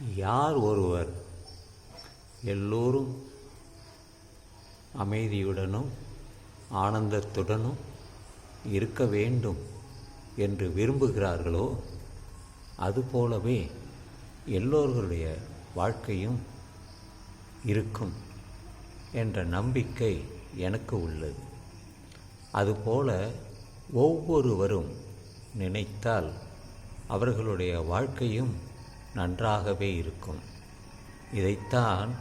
யார் ஒருவர் எல்லோரும் அமைதியுடனும் ஆனந்தத்துடனும் இருக்க வேண்டும் என்று விரும்புகிறார்களோ அதுபோலவே எல்லோர்களுடைய வாழ்க்கையும் இருக்கும் என்ற நம்பிக்கை எனக்கு உள்ளது. அதுபோல ஒவ்வொருவரும் நினைத்தால் அவர்களுடைய வாழ்க்கையும் நன்றாகவே இருக்கும். இதைத்தான்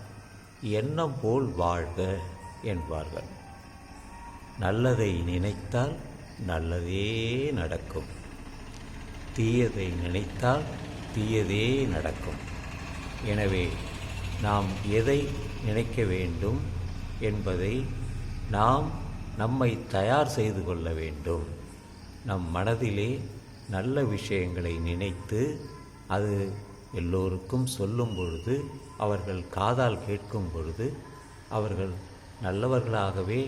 எண்ணம் போல் வாழ்க என்பார்கள். நல்லதை நினைத்தால் நல்லதே நடக்கும். தீயதை நினைத்தால் தீயதே நடக்கும். எனவே நாம் எதை நினைக்க வேண்டும் என்பதை நாம் நம்மை தயார் செய்து கொள்ள வேண்டும். நம் மனதிலே நல்ல விஷயங்களை நினைத்து அது எல்லோருக்கும் சொல்லும் பொழுது அவர்கள் காதால் கேட்கும் பொழுது அவர்கள் நல்லவர்களாகவே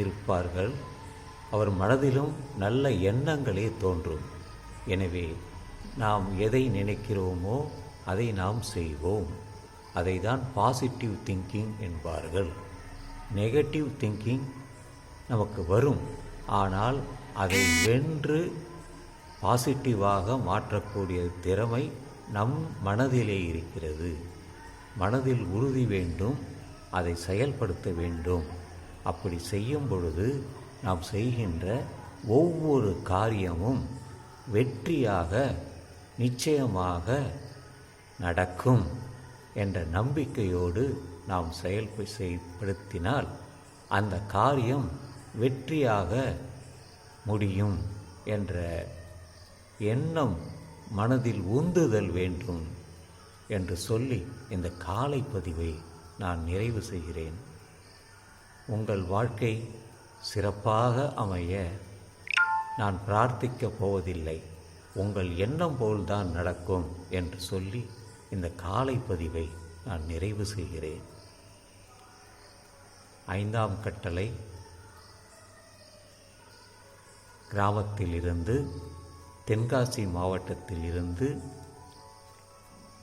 இருப்பார்கள். அவர் மனதிலும் நல்ல எண்ணங்களே தோன்றும். எனவே நாம் எதை நினைக்கிறோமோ அதை நாம் செய்வோம். அதை தான் பாசிட்டிவ் திங்கிங் என்பார்கள். நெகட்டிவ் திங்கிங் நமக்கு வரும். ஆனால் அதை வென்று பாசிட்டிவாக மாற்றக்கூடிய திறமை நம் மனதிலே இருக்கிறது. மனதில் உறுதி வேண்டும் அதை செயல்படுத்த வேண்டும். அப்படி செய்யும் பொழுது நாம் செய்கின்ற ஒவ்வொரு காரியமும் வெற்றியாக நிச்சயமாக நடக்கும் என்ற நம்பிக்கையோடு நாம் செயல் செயல்படுத்தினால் அந்த காரியம் வெற்றியாக முடியும் என்ற எண்ணம் மனதில் உந்துதல் வேண்டும் என்று சொல்லி இந்த காலை பதிவை நான் நிறைவு செய்கிறேன். உங்கள் வாழ்க்கை சிறப்பாக அமைய நான் பிரார்த்திக்கப் போவதில்லை. உங்கள் எண்ணம் போல்தான் நடக்கும் என்று சொல்லி இந்த காலை பதிவை நான் நிறைவு செய்கிறேன். ஐந்தாம் கட்டளை. கிராமத்திலிருந்து தென்காசி மாவட்டத்தில் இருந்து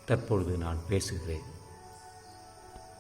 தற்பொழுது நான் பேசுகிறேன்.